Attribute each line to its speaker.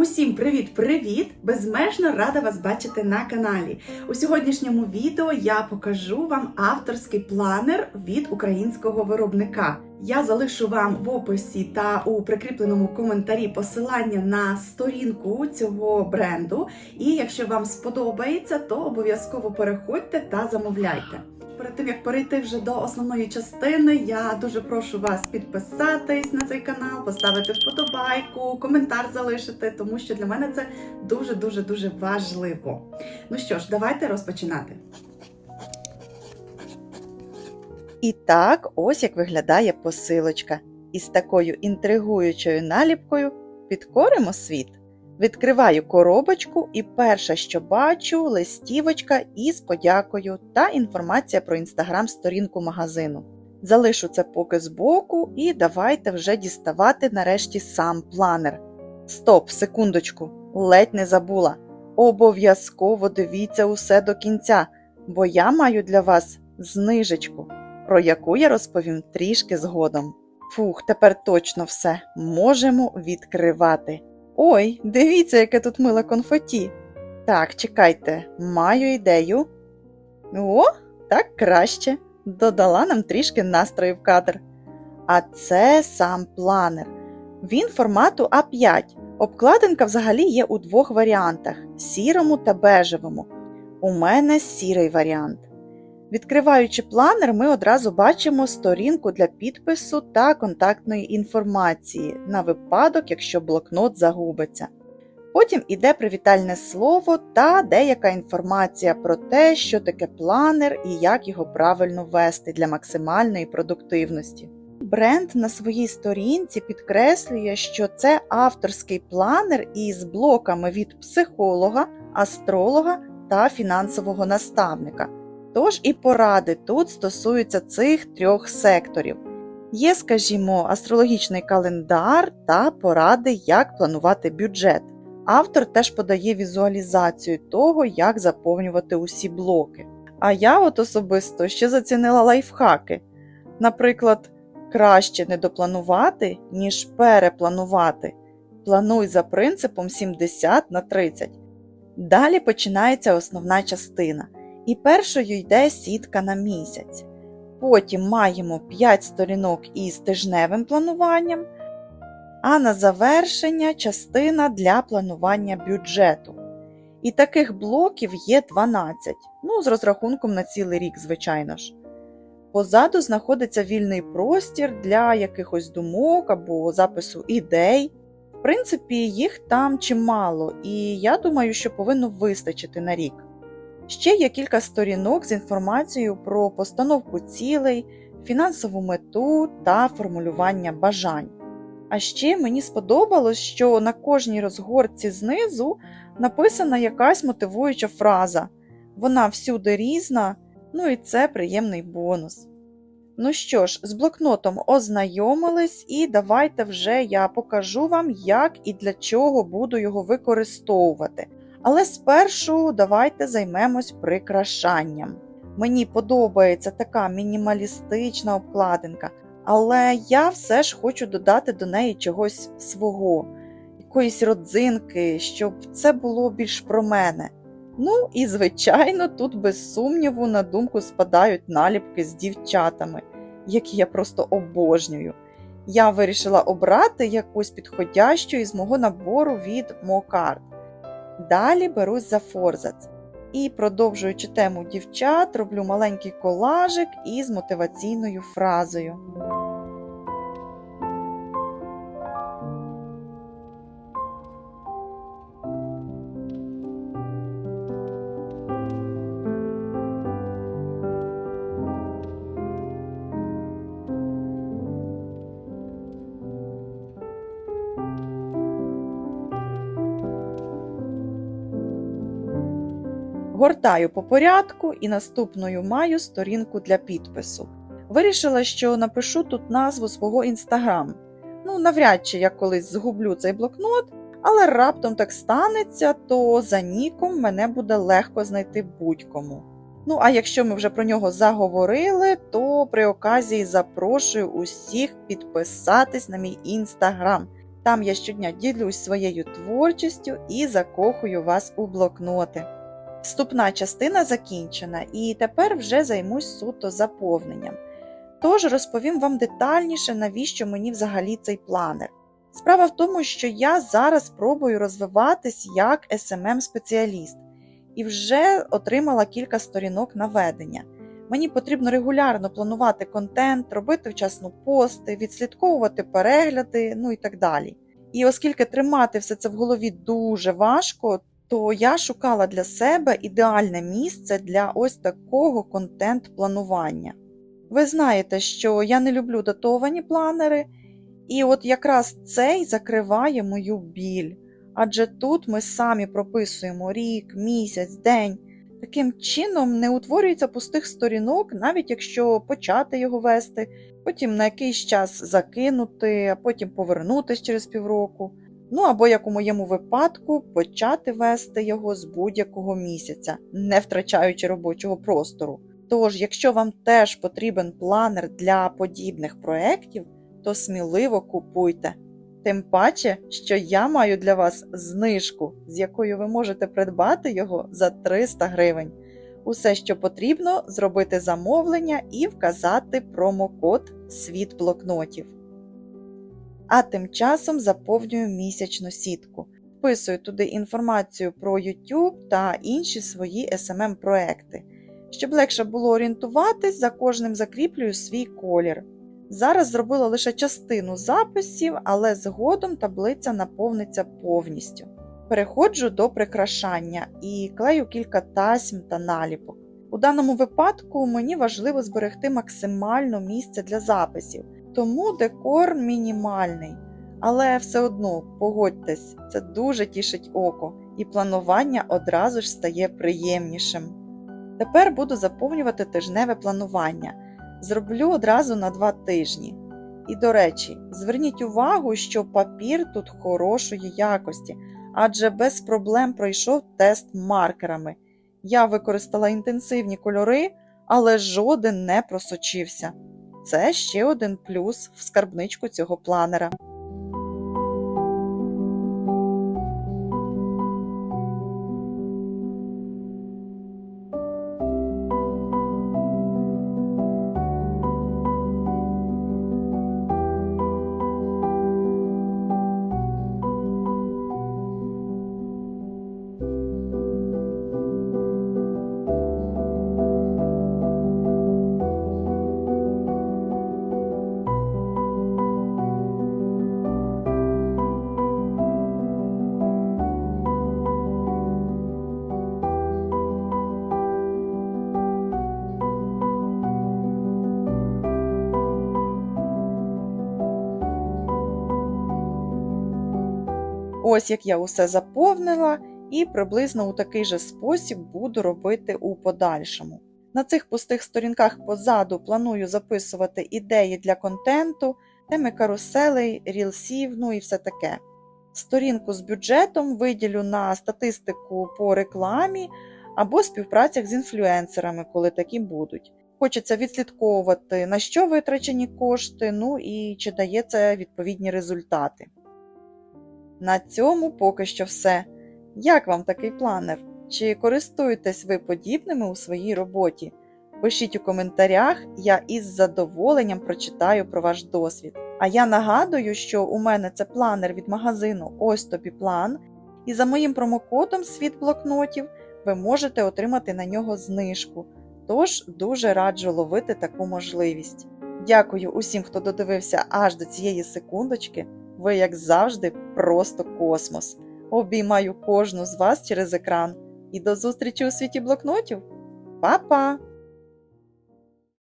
Speaker 1: Усім привіт-привіт! Безмежно рада вас бачити на каналі. У сьогоднішньому відео я покажу вам авторський планер від українського виробника. Я залишу вам в описі та у прикріпленому коментарі посилання на сторінку цього бренду. І якщо вам сподобається, то обов'язково переходьте та замовляйте. Перед тим як перейти вже до основної частини, я дуже прошу вас підписатись на цей канал, поставити вподобайку, коментар залишити, тому що для мене це дуже дуже дуже важливо. Ну що ж, давайте розпочинати.
Speaker 2: І так, ось як виглядає посилочка. Із такою інтригуючою наліпкою підкоримо світ. Відкриваю коробочку, і перше, що бачу, листівочка із подякою та інформація про інстаграм-сторінку магазину. Залишу це поки збоку, і давайте вже діставати нарешті сам планер. Стоп, секундочку, ледь не забула. Обов'язково дивіться усе до кінця, бо я маю для вас знижечку, про яку я розповім трішки згодом. Фух, тепер точно все можемо відкривати. Ой, дивіться, яке тут миле конфеті. Так, чекайте, маю ідею. О, так краще. Додала нам трішки настрою в кадр. А це сам планер. Він формату А5. Обкладинка взагалі є у двох варіантах сірому та бежевому. У мене сірий варіант. Відкриваючи планер, ми одразу бачимо сторінку для підпису та контактної інформації на випадок, якщо блокнот загубиться. Потім іде привітальне слово та деяка інформація про те, що таке планер і як його правильно вести для максимальної продуктивності. Бренд на своїй сторінці підкреслює, що це авторський планер із блоками від психолога, астролога та фінансового наставника. Тож і поради тут стосуються цих трьох секторів. Є, скажімо, астрологічний календар та поради, як планувати бюджет. Автор теж подає візуалізацію того, як заповнювати усі блоки. А я от особисто ще зацінила лайфхаки. Наприклад, краще не допланувати, ніж перепланувати. Плануй за принципом 70 на 30. Далі починається основна частина. І першою йде сітка на місяць. Потім маємо 5 сторінок із тижневим плануванням, а на завершення частина для планування бюджету. І таких блоків є 12, ну, з розрахунком на цілий рік, звичайно ж. Позаду знаходиться вільний простір для якихось думок або запису ідей. В принципі, їх там чимало, і я думаю, що повинно вистачити на рік. Ще є кілька сторінок з інформацією про постановку цілей, фінансову мету та формулювання бажань. А ще мені сподобалось, що на кожній розгорці знизу написана якась мотивуюча фраза. Вона всюди різна, ну і це приємний бонус. Ну що ж, з блокнотом ознайомились, і давайте вже я покажу вам, як і для чого буду його використовувати. Але спершу давайте займемось прикрашанням. Мені подобається така мінімалістична обкладинка, але я все ж хочу додати до неї чогось свого, якоїсь родзинки, щоб це було більш про мене. Ну і, звичайно, тут без сумніву на думку спадають наліпки з дівчатами, які я просто обожнюю. Я вирішила обрати якусь підходящу із мого набору від Мокарт. Далі берусь за форзац. І, продовжуючи тему дівчат, роблю маленький колажик із мотиваційною фразою. Гортаю по порядку і наступною маю сторінку для підпису. Вирішила, що напишу тут назву свого інстаграм. Ну, навряд чи я колись згублю цей блокнот, але раптом так станеться, то за ніком мене буде легко знайти будь-кому. Ну, а якщо ми вже про нього заговорили, то при оказії запрошую усіх підписатись на мій інстаграм. Там я щодня ділюсь своєю творчістю і закохую вас у блокноти. Вступна частина закінчена, і тепер вже займусь суто заповненням. Тож розповім вам детальніше, навіщо мені взагалі цей планер. Справа в тому, що я зараз пробую розвиватись як smm спеціаліст і вже отримала кілька сторінок наведення. Мені потрібно регулярно планувати контент, робити вчасно пости, відслідковувати перегляди, ну і так далі. І оскільки тримати все це в голові дуже важко, то я шукала для себе ідеальне місце для ось такого контент-планування. Ви знаєте, що я не люблю датовані планери, і от якраз цей закриває мою біль. Адже тут ми самі прописуємо рік, місяць, день. Таким чином не утворюється пустих сторінок, навіть якщо почати його вести, потім на якийсь час закинути, а потім повернутися через півроку. Ну або, як у моєму випадку, почати вести його з будь-якого місяця, не втрачаючи робочого простору. Тож, якщо вам теж потрібен планер для подібних проєктів, то сміливо купуйте. Тим паче, що я маю для вас знижку, з якою ви можете придбати його за 300 гривень. Усе, що потрібно, зробити замовлення і вказати промокод світ блокнотів. А тим часом заповнюю місячну сітку. Вписую туди інформацію про YouTube та інші свої smm проекти Щоб легше було орієнтуватись, за кожним закріплюю свій колір. Зараз зробила лише частину записів, але згодом таблиця наповниться повністю. Переходжу до прикрашання і клею кілька тасьм та наліпок. У даному випадку мені важливо зберегти максимально місце для записів, тому декор мінімальний. Але все одно, погодьтесь, це дуже тішить око, і планування одразу ж стає приємнішим. Тепер буду заповнювати тижневе планування зроблю одразу на два тижні. І, до речі, зверніть увагу, що папір тут хорошої якості, адже без проблем пройшов тест маркерами. Я використала інтенсивні кольори, але жоден не просочився. Це ще один плюс в скарбничку цього планера. Ось як я усе заповнила, і приблизно у такий же спосіб буду робити у подальшому. На цих пустих сторінках позаду планую записувати ідеї для контенту, теми каруселей, рілсів, ну і все таке. Сторінку з бюджетом виділю на статистику по рекламі або співпрацях з інфлюенсерами, коли такі будуть. Хочеться відслідковувати, на що витрачені кошти, ну і чи дає це відповідні результати. На цьому поки що все. Як вам такий планер? Чи користуєтесь ви подібними у своїй роботі? Пишіть у коментарях, я із задоволенням прочитаю про ваш досвід. А я нагадую, що у мене це планер від магазину Ось тобі план, і за моїм промокодом світ блокнотів ви можете отримати на нього знижку. Тож дуже раджу ловити таку можливість. Дякую усім, хто додивився аж до цієї секундочки. Ви, як завжди, просто космос. Обіймаю кожну з вас через екран. І до зустрічі у світі блокнотів. Па-па!